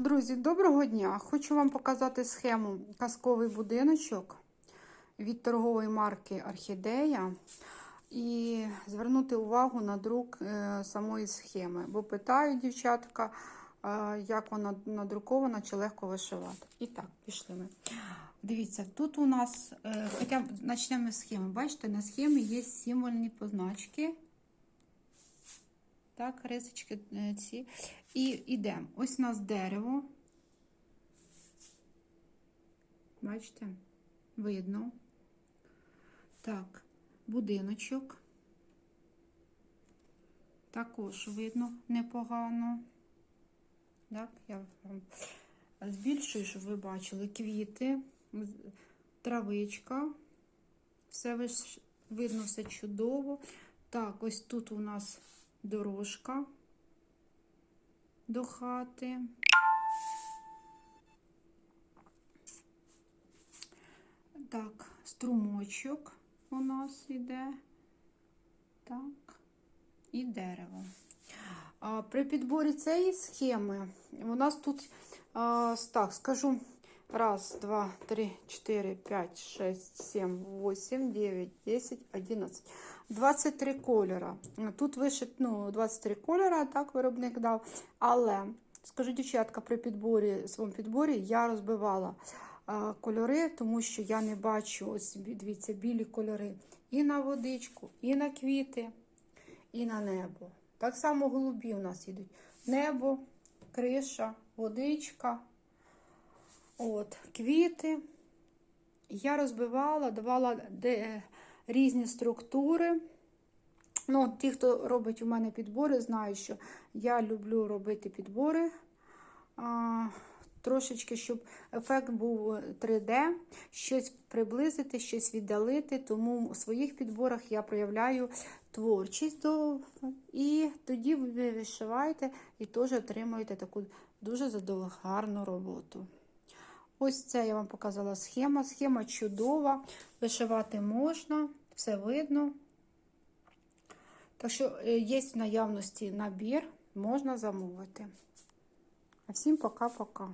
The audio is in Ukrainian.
Друзі, доброго дня! Хочу вам показати схему казковий будиночок від торгової марки Орхідея і звернути увагу на друк е, самої схеми, бо питають дівчатка, е, як вона надрукована чи легко вишивати. І так, пішли ми. Дивіться, тут у нас, е, хоча почнемо з схеми. Бачите, на схемі є символьні позначки. Так, рисочки е, ці. І йдемо. Ось у нас дерево. Бачите? Видно. Так, будиночок. Також видно непогано. Так, я вам збільшую, щоб ви бачили квіти, травичка. Все видно все чудово. Так, ось тут у нас дорожка до хати. Так, струмочок у нас іде. Так, і дерево. А, При підборі цієї схеми у нас тут, а, так, скажу, раз, два, три, чотири, п'ять, шесть, сім, восемь, дев'ять, десять, одинадцять. 23 кольора. Тут вишит, ну, 23 кольора, так виробник дав. Але, скажу, дівчатка, при підборі, своєму підборі я розбивала а, кольори, тому що я не бачу, ось дивіться, білі кольори і на водичку, і на квіти, і на небо. Так само голубі у нас йдуть. Небо, криша, водичка, от, квіти. Я розбивала, давала де різні структури. Ну, Ті, хто робить у мене підбори, знають, що я люблю робити підбори. А, Трошечки, щоб ефект був 3D, щось приблизити, щось віддалити. Тому у своїх підборах я проявляю творчість і тоді ви вишиваєте і теж отримуєте таку дуже гарну роботу. Ось це я вам показала схема. Схема чудова, вишивати можна, все видно. Так що е, є в наявності набір, можна замовити. А всім пока-пока.